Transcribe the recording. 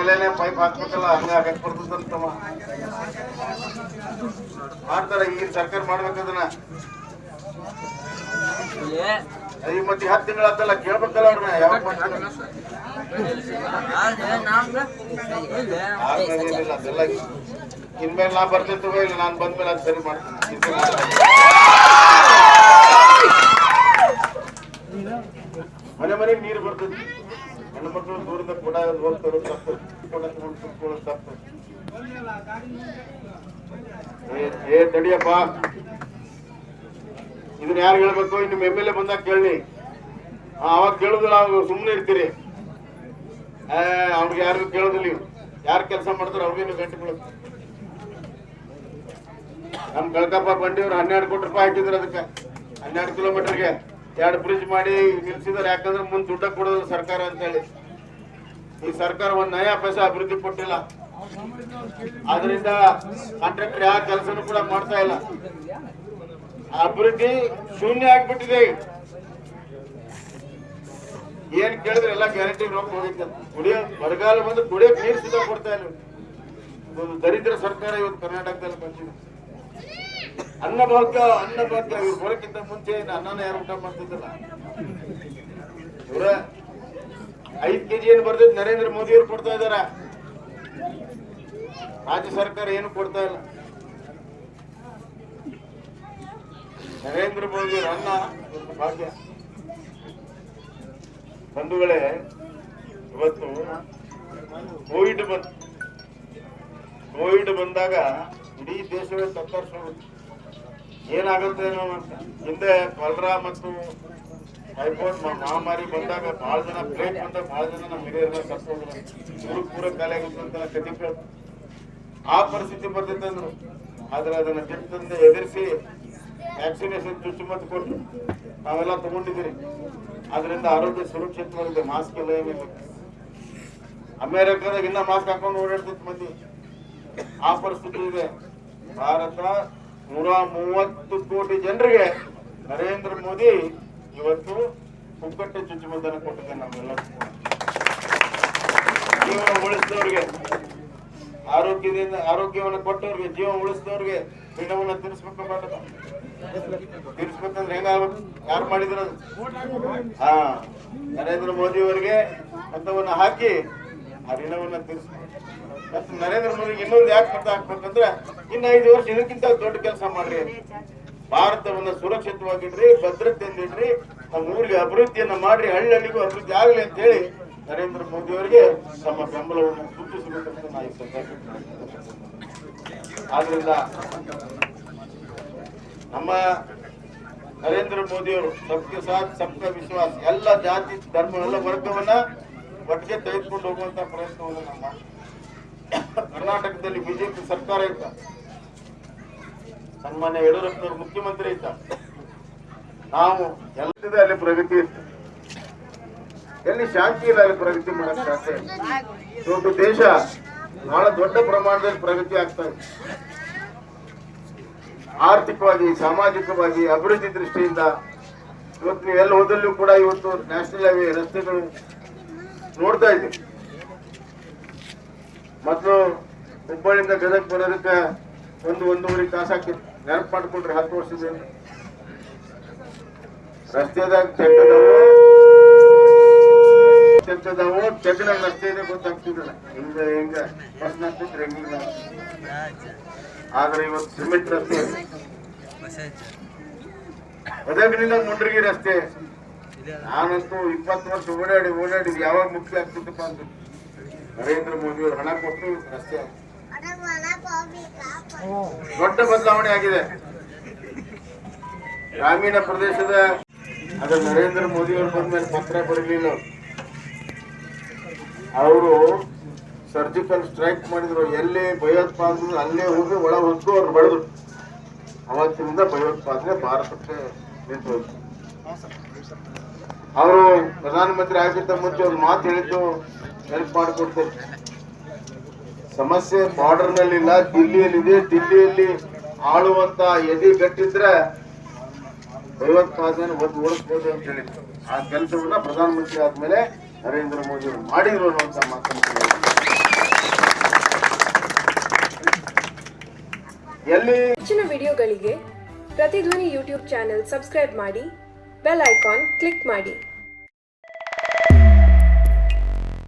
ಮೇಲೆ ಪೈಪ್ ಹಾಕ್ಬೇಕಲ್ಲ ಹಂಗ ಹಾಕಕ್ ಬರ್ತದಂತಮ್ಮ ಮಾಡ್ತಾರ ಈಗ ಸರ್ಕಾರ ಮಾಡ್ಬೇಕದನ್ನ ಐ ಮತ್ತೆ ಹತ್ತು ತಿಂಗಳ ಆತಲ್ಲ ಕೇಳ್ಬೇಕಲ್ಲ ಅವ್ರನ್ನ ಯಾವಾಗ ಮಾಡ್ತಾರ? ಆಗ್ಲೇನಿಲ್ಲ, ಅದೆಲ್ಲ ಇನ್ಮೇಲೆ ನಾ ಬರ್ತೀನಿ ತಗೋ ಇಲ್ಲ ನಾನು ಬಂದ್ಮೇಲೆ ಅದು ಸರಿ ಮಾಡ್ತೀನಿ ಇದು ಮಾಡ್ತೀನಿ. ಮನೆ ಮನೆಗೆ ನೀರು ಬರ್ತದೆ ಹೆಣ್ಣು ಮಕ್ಕಳು ತಡಿಯಪ್ಪ. ಇದನ್ನ ಯಾರು ಹೇಳ್ಬೇಕು? ನಿಮ್ಮ ಎಂ ಎಲ್ ಎ ಬಂದಾಗ ಕೇಳಿ ಅವಾಗ ಕೇಳುದಿಲ್ಲ, ಅವ್ರು ಸುಮ್ಮನೆ ಇರ್ತೀರಿ. ಅವ್ರಿಗೆ ಯಾರು ಕೇಳೋದಿಲ್ಲ ನೀವು. ಯಾರು ಕೆಲಸ ಮಾಡ್ತಾರ ಅವ್ರಿಗೇನು ಗಂಟೆ ಬೀಳುತ್ತೆ ನಮ್ ಕಳ್ಕಪ್ಪ ಬಂಡಿಯವ್ರು ಹನ್ನೆರಡು ಕೋಟಿ ರೂಪಾಯಿ ಹಾಕಿದ್ರು ಅದಕ್ಕೆ. ಹನ್ನೆರಡು ಕಿಲೋಮೀಟರ್ಗೆ ಎರಡು ಬ್ರಿಡ್ಜ್ ಮಾಡಿ ನಿಲ್ಸಿದಾರೆ, ಯಾಕಂದ್ರೆ ಮುಂದೆ ದುಡ್ಡ ಕೊಡೋದು ಸರ್ಕಾರ ಅಂತ ಹೇಳಿ ಈ ಸರ್ಕಾರ ಒಂದು ನಯಾ ಪೈಸಾ ಅಭಿವೃದ್ಧಿ ಕೊಟ್ಟಿಲ್ಲ. ಆದ್ರಿಂದ ಕಾಂಟ್ರಾಕ್ಟರ್ ಯಾವ ಕೆಲಸನೂ ಕೂಡ ಮಾಡ್ತಾ ಇಲ್ಲ. ಅಭಿವೃದ್ಧಿ ಶೂನ್ಯ ಆಗ್ಬಿಟ್ಟಿದೆ. ಏನ್ ಕೇಳಿದ್ರೆ ಎಲ್ಲ ಗ್ಯಾರಂಟಿ ರೊಕ್ಕ ಹೋಗಿತ್ತು. ಕುಡಿಯೋ ಬರಗಾಲ ಬಂದು ಕುಡಿಯೋ ನೀರು ಸಿದ್ಧ ಕೊಡ್ತಾ ಇಲ್ಲ. ಇದೊಂದು ದರಿದ್ರ ಸರ್ಕಾರ ಇವತ್ತು ಕರ್ನಾಟಕದಲ್ಲಿ ಬಂದಿದೆ. ಅನ್ನಭಾಗ್ಯ ಅನ್ನಭಾಗ್ಯ ಇವ್ರು ಬರೋಕ್ಕಿಂತ ಮುಂಚೆ ಅನ್ನನ ಯಾರು ಊಟ ಮಾಡ್ತಿದ್ದಲ್ಲ. ಇವ್ರ ಐದ್ ಕೆಜಿ ಏನು ಬರ್ತೈತೆ? ನರೇಂದ್ರ ಮೋದಿ ಅವರು ಕೊಡ್ತಾ ಇದಾರ. ರಾಜ್ಯ ಸರ್ಕಾರ ಏನು ಕೊಡ್ತಾ ಇಲ್ಲ. ನರೇಂದ್ರ ಮೋದಿ ಅನ್ನ ಭಾಗ್ಯ. ಬಂಧುಗಳೇ, ಇವತ್ತು ಕೋವಿಡ್ ಬಂತು ಕೋವಿಡ್ ಬಂದಾಗ ಇಡೀ ದೇಶವೇ ತತ್ತರಿಸೋಗುತ್ತೆ ಏನಾಗುತ್ತೆ ಏನೋ ಅಂತ ಹಿಂದೆ ಬಲರಾಮ್ ಮತ್ತು ಟೈಫಾಯ್ಡ್ ಮಹಾಮಾರಿ ಬಂದಾಗ ಬಹಳ ಜನ ಪ್ಲೇಟ್ ಬಂದಾಗ ಬಹಳ ಜನ ನಮ್ಮ ಹಿರಿಯರನ್ನ ಸತ್ತೋದ್ರು ಪೂರ ಖಾಲಿ ಕೇಳ್ತು. ಆ ಪರಿಸ್ಥಿತಿ ಬರ್ತೈತೆ ಅಂದ್ರು. ಆದ್ರೆ ಅದನ್ನ ಜಿಟ್ಟಂದು ಎದುರಿಸಿ ವ್ಯಾಕ್ಸಿನೇಷನ್ ಚುಚ್ಚುಮದ್ದು ಕೊಟ್ಟು ನಾವೆಲ್ಲ ತಗೊಂಡಿದ್ದೀರಿ. ಅದರಿಂದ ಆರೋಗ್ಯ ಸುರಕ್ಷಿತವಾಗಿದೆ ಮಾಸ್ಕ್ ಎಲ್ಲ ಏನಿಲ್ಲ. ಅಮೇರಿಕಾದಾಗ ಇನ್ನ ಮಾಸ್ಕ್ ಹಾಕೊಂಡು ಓಡಾಡ್ತಿತ್ತು ಮಂದಿ. ಆ ಪರಿಸ್ಥಿತಿ ಇದೆ. ಭಾರತ ನೂರ ಮೂವತ್ತು ಕೋಟಿ ಜನರಿಗೆ ನರೇಂದ್ರ ಮೋದಿ ಇವತ್ತು ಪುಕ್ಕಟ್ಟೆ ಚುಚ್ಚುಮದ್ದನ್ನು ಕೊಟ್ಟಿದೆ ನಮ್ಮೆಲ್ಲ ಜೀವನ ಉಳಿಸಿದವ್ರಿಗೆ, ಆರೋಗ್ಯದಿಂದ, ಆರೋಗ್ಯವನ್ನು ಕೊಟ್ಟವ್ರಿಗೆ ಜೀವ ಉಳಿಸಿದವ್ರಿಗೆ ಪಿಂಡವನ್ನು ತಿರ್ಸ್ಬೇಕು ತಿರ್ಸ್ಬೇಕಂದ್ರೆ ಹೆಂಗಾಗ್ಬೇಕು ಯಾರು ಮಾಡಿದ್ರು? ಹಾ, ನರೇಂದ್ರ ಮೋದಿ ಅವರಿಗೆ ಮೊತ್ತವನ್ನ ಹಾಕಿ ಆ ಋಣವನ್ನ ತಿರ್ಸ್ಬೇಕು. ಮತ್ತು ನರೇಂದ್ರ ಮೋದಿಗೆ ಇನ್ನೊಂದು ಯಾಕೆ ಮತ ಹಾಕ್ಬೇಕಂದ್ರೆ, ಇನ್ನು ಐದು ವರ್ಷ ಇದಕ್ಕಿಂತ ದೊಡ್ಡ ಕೆಲಸ ಮಾಡ್ರಿ ಭಾರತವನ್ನ ಸುರಕ್ಷಿತವಾಗಿಡ್ರಿ ಭದ್ರತೆಯಿಂದಿಡ್ರಿ ನಮ್ಮ ಊರಿಗೆ ಅಭಿವೃದ್ಧಿಯನ್ನ ಮಾಡ್ರಿ ಹಳ್ಳಿಗೂ ಅಭಿವೃದ್ಧಿ ಆಗಲಿ ಅಂತ ಹೇಳಿ ನರೇಂದ್ರ ಮೋದಿ ಅವರಿಗೆ ತಮ್ಮ ಬೆಂಬಲವನ್ನು ಸೂಚಿಸಬೇಕಂತ ಸಂದರ್ಭದಲ್ಲಿ ಆದ್ರಿಂದ ನಮ್ಮ ನರೇಂದ್ರ ಮೋದಿ ಅವರು ಸಬ್ಕೆ ಸಾಥ್ ಸಬ್ಕ ವಿಶ್ವಾಸ, ಎಲ್ಲ ಜಾತಿ, ಧರ್ಮ, ಎಲ್ಲ ವರ್ಗವನ್ನ ಒಟ್ಟಿಗೆ ತೆಗೆದುಕೊಂಡು ಹೋಗುವಂತ ಪ್ರಯತ್ನವನ್ನು ನಮ್ಮ ಕರ್ನಾಟಕದಲ್ಲಿ ಬಿಜೆಪಿ ಸರ್ಕಾರ ಇತ್ತ. ಸನ್ಮಾನ್ಯ ಯಡಿಯೂರಪ್ಪನವರು ಮುಖ್ಯಮಂತ್ರಿ ಇದ್ದ ನಾವು ಎಲ್ಲದ ಅಲ್ಲಿ ಪ್ರಗತಿ ಇತ್ತು ಎಲ್ಲಿ ಶಾಂತಿ ಇಲ್ಲ ಅಲ್ಲಿ ಪ್ರಗತಿ ಮಾಡಕ್ ಸಾಧ್ಯ ದೇಶ ಬಹಳ ದೊಡ್ಡ ಪ್ರಮಾಣದಲ್ಲಿ ಪ್ರಗತಿ ಆಗ್ತಾ ಇದೆ. ಆರ್ಥಿಕವಾಗಿ, ಸಾಮಾಜಿಕವಾಗಿ, ಅಭಿವೃದ್ಧಿ ದೃಷ್ಟಿಯಿಂದ ಇವತ್ತು ಎಲ್ಲ ಹೋದಲ್ಲೂ ಕೂಡ ಇವತ್ತು ನ್ಯಾಷನಲ್ ಹೈವೇ ರಸ್ತೆಗಳು ನೋಡ್ತಾ ಇದ್ದೀವಿ. ಮೊದಲು ಹುಬ್ಬಳ್ಳಿಯಿಂದ ಗದಗ ಬರೋದಕ್ಕೆ ಒಂದು ಒಂದೂವರೆ ತಾಸು ನೆನಪು ಮಾಡ್ಕೊಂಡ್ರೆ ಹತ್ತು ವರ್ಷದ ರಸ್ತೆದಾಗ ತೆಗ್ದವು ತೆಗ್ದಾಗ ರಸ್ತೆ ಇದೆ ಗೊತ್ತಾಗ್ತಿದ್ದಿಲ್ಲ ಹಿಂಗ ಹಿಂಗ. ಬಸ್ ನಡ್ತಿದ್ರೆ ಹೆಂಗಿಲ್ಲ. ಆದ್ರೆ ಇವತ್ತು ಸಿಮೆಂಟ್ ರಸ್ತೆ. ಗದಗಿನಿಂದ ಮುಂಡ್ರಿಗಿ ರಸ್ತೆ. ನಾನಂತೂ ಇಪ್ಪತ್ತು ವರ್ಷ ಓಡಾಡಿ ಓಡಾಡಿ ಯಾವಾಗ ಮುಖ್ಯ ಆಗ್ತಿತ್ತಪ್ಪ ಅಂತ ನರೇಂದ್ರ ಮೋದಿ ಅವರು ಹಣ ಕೊಟ್ಟು ರಸ್ತೆ ಆಗಿದೆ. ದೊಡ್ಡ ಬದಲಾವಣೆ ಆಗಿದೆ. ಗ್ರಾಮೀಣ ಪ್ರದೇಶದ ಅದು ನರೇಂದ್ರ ಮೋದಿ ಅವರು ಬಂದ್ಮೇಲೆ ಪತ್ರ ಬರಲಿಲ್ಲ. ಅವರು ಸರ್ಜಿಕಲ್ ಸ್ಟ್ರೈಕ್ ಮಾಡಿದ್ರು, ಎಲ್ಲಿ ಭಯೋತ್ಪಾದನೆ, ಅಲ್ಲೇ ಹೋಗಿ ಒಳ ಹೊತ್ತು ಅವ್ರು ಬೆಳೆದ್ರು ಅವತ್ತಿನಿಂದ ಭಯೋತ್ಪಾದನೆ ಭಾರತಕ್ಕೆ ನಿಂತು ಅವರು ಪ್ರಧಾನಮಂತ್ರಿ ಆಗಿದ್ದ ಮುಂಚೆ ಒಂದು ಮಾತು ಹೇಳಿದ್ದು ಹೆಲ್ಪ್ ಮಾಡಿಕೊಡ್ತಾರೆ ಸಮಸ್ಯೆ ಬಾರ್ಡರ್ನಲ್ಲಿ ಇಲ್ಲ ದಿಲ್ಲಿಯಲ್ಲಿದೆ. ದಿಲ್ಲಿಯಲ್ಲಿ ಆಳುವಂತ ಎದೆ ಗಟ್ಟಿದ್ರೆ ಭಯೋತ್ಪಾದನೆ ಒಂದು ಓಡಿಸ್ಬೋದು ಅಂತ ಹೇಳಿ ಆ ಕೆಲಸವನ್ನ ಪ್ರಧಾನಮಂತ್ರಿ ಆದ್ಮೇಲೆ ನರೇಂದ್ರ ಮೋದಿ ಅವರು ಮಾಡಿದ್ರು ಅನ್ನುವಂತ ಮಾತನ್ನು. ಎಲ್ಲಿ ಹೆಚ್ಚಿನ ವಿಡಿಯೋಗಳಿಗೆ ಪ್ರತಿಧ್ವನಿ ಯೂಟ್ಯೂಬ್ ಚಾನೆಲ್ ಸಬ್ಸ್ಕ್ರೈಬ್ ಮಾಡಿ, ಬೆಲ್ ಐಕಾನ್ ಕ್ಲಿಕ್ ಮಾಡಿ.